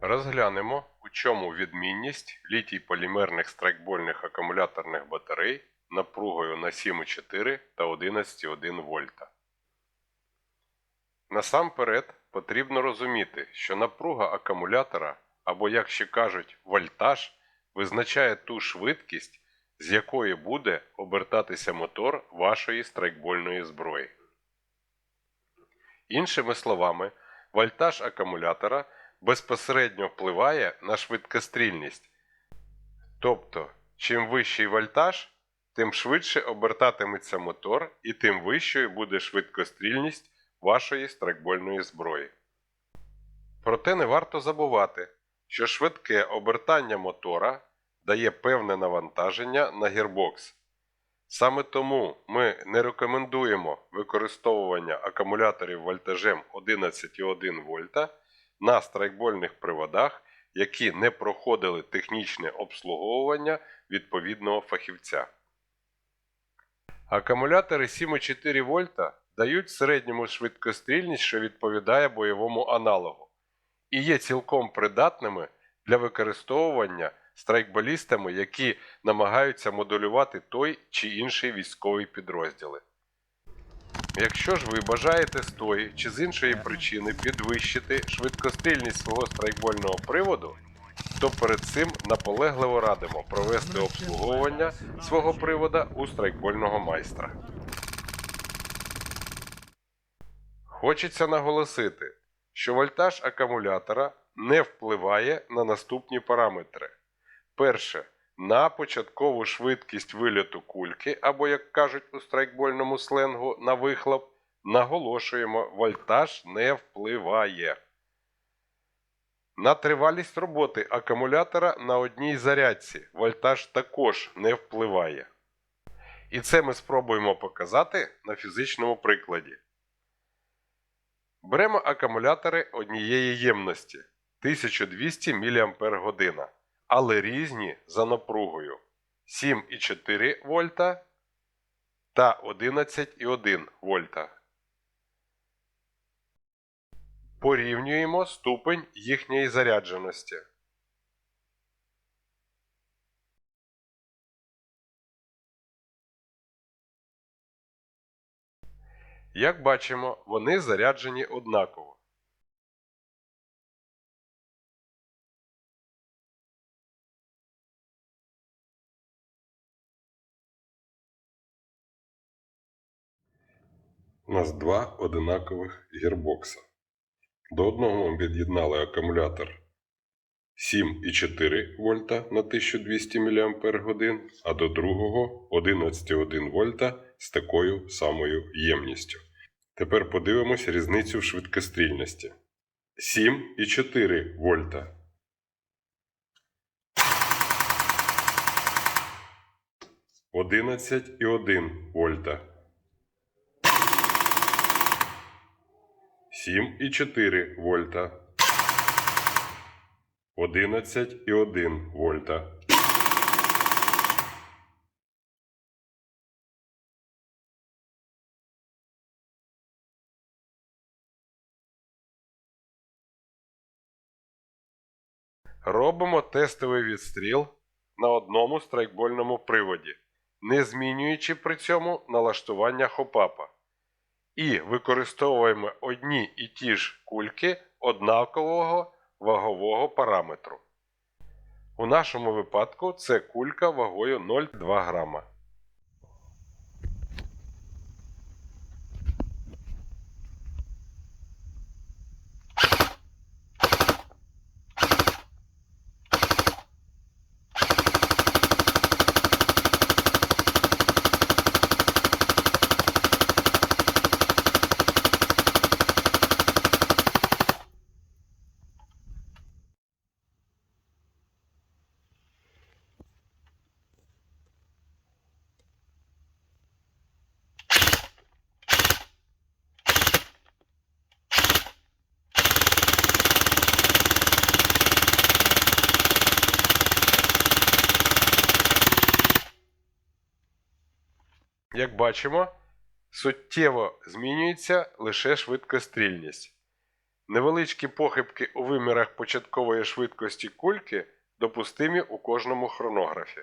Розглянемо, у чому відмінність літій-полімерних страйкбольних акумуляторних батарей напругою на 7,4 та 11,1 вольта. Насамперед потрібно розуміти, що напруга акумулятора, або, як ще кажуть, вольтаж, визначає ту швидкість, з якої буде обертатися мотор вашої страйкбольної зброї. Іншими словами, вольтаж акумулятора безпосередньо впливає на швидкострільність. Тобто, чим вищий вольтаж, тим швидше обертатиметься мотор і тим вищою буде швидкострільність вашої страйкбольної зброї. Проте не варто забувати, що швидке обертання мотора дає певне навантаження на гірбокс. Саме тому ми не рекомендуємо використовування акумуляторів вольтажем 11,1 вольта на страйкбольних приводах, які не проходили технічне обслуговування відповідного фахівця. Акумулятори 7,4 вольта дають середньому швидкострільність, що відповідає бойовому аналогу, і є цілком придатними для використовування страйкболістами, які намагаються модулювати той чи інший військовий підрозділи. Якщо ж ви бажаєте з тої чи з іншої причини підвищити швидкострільність свого страйкбольного приводу, то перед цим наполегливо радимо провести обслуговування свого привода у страйкбольного майстра. Хочеться наголосити, що вольтаж акумулятора не впливає на наступні параметри. Перше. На початкову швидкість вильоту кульки, або, як кажуть у страйкбольному сленгу, на вихлоп, наголошуємо, вольтаж не впливає. На тривалість роботи акумулятора на одній зарядці вольтаж також не впливає. І це ми спробуємо показати на фізичному прикладі. Беремо акумулятори однієї ємності 1200 мАч, але різні за напругою 7,4 вольта та 11,1 вольта. Порівнюємо ступень їхньої зарядженості. Як бачимо, вони заряджені однаково. У нас два одинакових гірбокса. До одного під'єднали акумулятор 7,4 вольта на 1200 мАч, а до другого 11,1 вольта з такою самою ємністю. Тепер подивимось різницю в швидкострільності. 7,4 вольта. Одинадцять і один вольта. Сім і чотири вольта. Одинадцять і один вольта. Робимо тестовий відстріл на одному страйкбольному приводі, не змінюючи при цьому налаштування хопапа. І використовуємо одні і ті ж кульки однакового вагового параметру. У нашому випадку це кулька вагою 0,2 грама. Як бачимо, суттєво змінюється лише швидкострільність. Невеличкі похибки у вимірах початкової швидкості кульки допустимі у кожному хронографі.